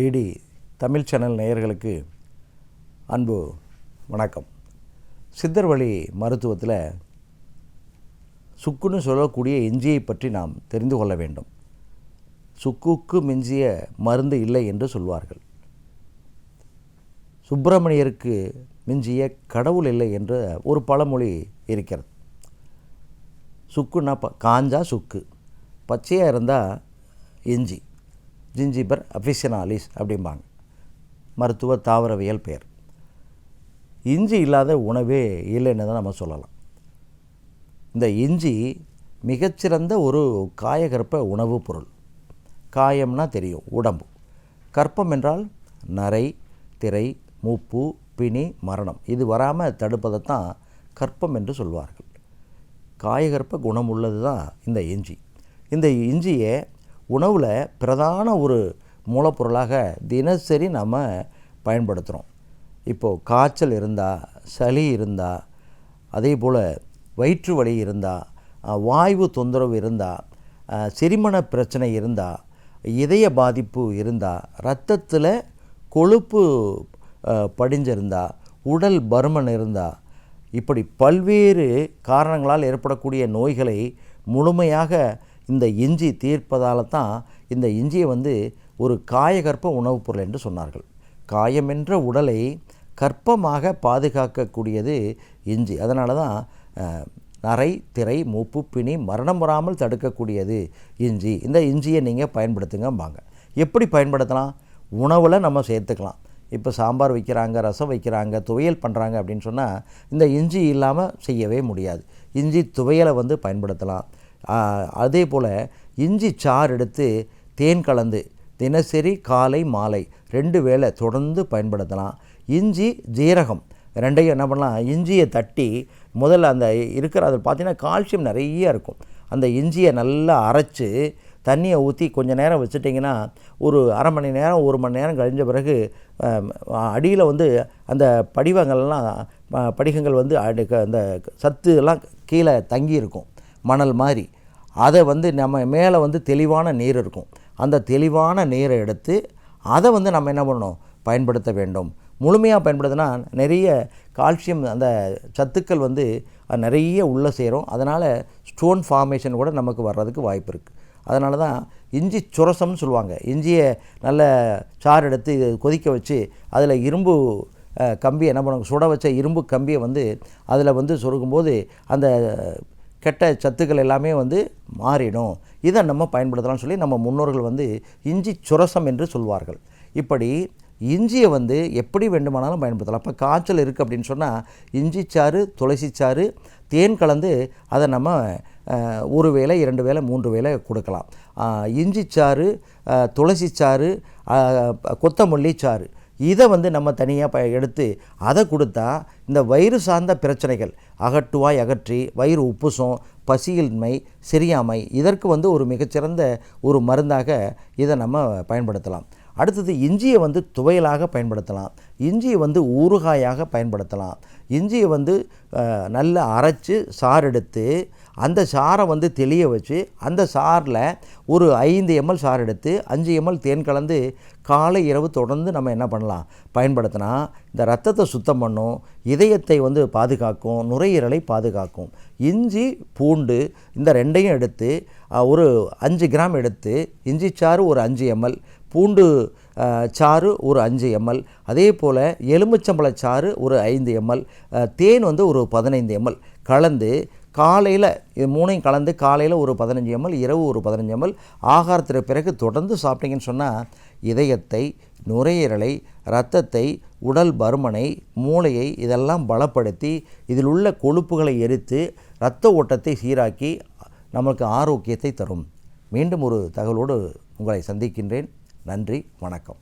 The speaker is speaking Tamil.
டிடி தமிழ் சேனல் நேயர்களுக்கு அன்பு வணக்கம். சித்தர் வழி மருத்துவத்தில் சுக்குன்னு சொல்லக்கூடிய இஞ்சியை பற்றி நாம் தெரிந்து கொள்ள வேண்டும். சுக்குக்கு மிஞ்சிய மருந்து இல்லை என்று சொல்வார்கள். சுப்பிரமணியருக்கு மிஞ்சிய கடவுள் இல்லை என்ற ஒரு பழமொழி இருக்கிறது. சுக்குன்னா ப காஞ்சா சுக்கு. பச்சையாக இருந்தால் இஞ்சி ஜிஞ்சிபர் அஃபிஷனாலிஸ் அப்படிம்பாங்க. மருத்துவ தாவரவியல் பெயர். இஞ்சி இல்லாத உணவே இல்லைன்னு தான் நம்ம சொல்லலாம். இந்த இஞ்சி மிகச்சிறந்த ஒரு காயகற்ப உணவுப் பொருள். காயம்னா தெரியும் உடம்பு. கற்பம் என்றால் நரை திரை மூப்பு பிணி மரணம். இது வராமல் தடுப்பதை தான் கற்பம் என்று சொல்வார்கள். காயகற்ப குணம் உள்ளது தான் இந்த இஞ்சி. இந்த இஞ்சியை உணவில் பிரதான ஒரு மூலப்பொருளாக தினசரி நம்ம பயன்படுத்துகிறோம் இப்போது காய்ச்சல் இருந்தால் சளி இருந்தால் அதே போல் வயிற்று வலி இருந்தால் வாய்வு தொந்தரவு இருந்தால் செரிமண பிரச்சனை இருந்தால் இதய பாதிப்பு இருந்தால் ரத்தத்தில் கொழுப்பு படிஞ்சிருந்தா உடல் பருமன் இருந்தால் இப்படி பல்வேறு காரணங்களால் ஏற்படக்கூடிய நோய்களை முழுமையாக இந்த இஞ்சி தீர்ப்பதால் தான் இந்த இஞ்சியை வந்து ஒரு காயகற்ப உணவுப் பொருள் என்று சொன்னார்கள். காயமென்ற உடலை கற்பமாக பாதுகாக்கக்கூடியது இஞ்சி. அதனால தான் நரை திரை மூப்பு பிணி மரணம் வராமல் தடுக்கக்கூடியது இஞ்சி. இந்த இஞ்சியை நீங்கள் பயன்படுத்துங்கம்பாங்க. எப்படி பயன்படுத்தலாம்? உணவில் நம்ம சேர்த்துக்கலாம். இப்போ சாம்பார் வைக்கிறாங்க ரசம் வைக்கிறாங்க துவையல் பண்ணுறாங்க அப்படின்னு சொன்னால் இந்த இஞ்சி இல்லாமல் செய்யவே முடியாது. இஞ்சி துவையலை வந்து பயன்படுத்தலாம். அதே போல் இஞ்சி சாறு எடுத்து தேன் கலந்து தினசரி காலை மாலை ரெண்டு வேளை தொடர்ந்து பயன்படுத்தலாம். இஞ்சி ஜீரகம் ரெண்டையும் என்ன பண்ணலாம்? இஞ்சியை தட்டி முதல்ல அந்த இருக்கிற அதில் பார்த்திங்கன்னா கால்சியம் நிறைய இருக்கும். அந்த இஞ்சியை நல்லா அரைச்சி தண்ணியை ஊற்றி கொஞ்சம் நேரம் வச்சுட்டிங்கன்னா ஒரு அரை மணி நேரம் ஒரு மணி நேரம் கழிஞ்ச பிறகு அடியில் வந்து அந்த படிவங்கள்லாம் படிகங்கள் வந்து அந்த சத்து எல்லாம் கீழே தங்கி இருக்கும் மணல் மாதிரி. அதை வந்து நம்ம மேலே வந்து தெளிவான நீர் இருக்கும். அந்த தெளிவான நீரை எடுத்து அதை வந்து நம்ம என்ன பண்ணணும்? பயன்படுத்த வேண்டும். முழுமையாக பயன்படுத்தினா நிறைய கால்சியம் அந்த சத்துக்கள் வந்து நிறைய உள்ளே சேரும். அதனால் ஸ்டோன் ஃபார்மேஷன் கூட நமக்கு வர்றதுக்கு வாய்ப்பு இருக்குது அதனால தான் இஞ்சி சுரசம்னு சொல்லுவாங்க. இஞ்சியை நல்ல சாறு எடுத்து கொதிக்க வச்சு அதில் இரும்பு கம்பியை என்ன பண்ணுவாங்க சுட வச்ச இரும்பு கம்பியை வந்து அதில் வந்து சொருகும்போது அந்த கெட்ட சத்துக்கள் எல்லாமே வந்து மாறிடும். இதை நம்ம பயன்படுத்தலாம்னு சொல்லி நம்ம முன்னோர்கள் வந்து இஞ்சி சுரசம் என்று சொல்வார்கள். இப்படி இஞ்சியை வந்து எப்படி வேண்டுமானாலும் பயன்படுத்தலாம். இப்போ காய்ச்சல் இருக்குது அப்படின்னு சொன்னால் இஞ்சி சாறு துளசி சாறு தேன் கலந்து அதை நம்ம ஒரு வேளை இரண்டு வேளை மூன்று வேளை கொடுக்கலாம். இஞ்சி சாறு துளசி சாறு கொத்தமல்லி சாறு இதை வந்து நம்ம தனியாக ப எடுத்து அதை கொடுத்தா இந்த வயிறு சார்ந்த பிரச்சனைகள் அகட்டுவாய் அகற்றி வயிறு உப்புசம் பசியின்மை சரியாமை இதற்கு வந்து ஒரு மிகச்சிறந்த ஒரு மருந்தாக இதை நம்ம பயன்படுத்தலாம். அடுத்தது இஞ்சியை வந்து துவையலாக பயன்படுத்தலாம். இஞ்சியை வந்து ஊறுகாயாக பயன்படுத்தலாம். இஞ்சியை வந்து நல்லா அரைச்சி சாறு எடுத்து அந்த சாரை வந்து தெளிய வச்சு அந்த சாரில் ஒரு ஐந்து எம்எல் சாறு எடுத்து அஞ்சு எம்எல் தேன் கலந்து காலை இரவு தொடர்ந்து நம்ம என்ன பண்ணலாம்? பயன்படுத்தினா இந்த ரத்தத்தை சுத்தம் பண்ணும் இதயத்தை வந்து பாதுகாக்கும் நுரையீரலை பாதுகாக்கும். இஞ்சி பூண்டு இந்த ரெண்டையும் எடுத்து ஒரு அஞ்சு கிராம் எடுத்து இஞ்சி சாறு ஒரு அஞ்சு எம்எல் பூண்டு சாறு ஒரு அஞ்சு எம்எல். அதே போல் எலுமிச்சம்பழ சாறு ஒரு ஐந்து எம்எல். தேன் வந்து ஒரு பதினைந்து எம்எல். கலந்து காலையில் இது மூணையும் கலந்து காலையில் ஒரு பதினஞ்சு எம்எல் இரவு ஒரு பதினஞ்சு எம்எல். ஆகாரத்திற்கு பிறகு தொடர்ந்து சாப்பிட்டீங்கன்னு சொன்னால் இதயத்தை நுரையீரலை இரத்தத்தை உடல் பருமனை மூளையை இதெல்லாம் பலப்படுத்தி இதில் உள்ள கொழுப்புகளை எரித்து இரத்த ஓட்டத்தை சீராக்கி நமக்கு ஆரோக்கியத்தை தரும். மீண்டும் ஒரு தகவலோடு உங்களை சந்திக்கின்றேன். நன்றி வணக்கம்.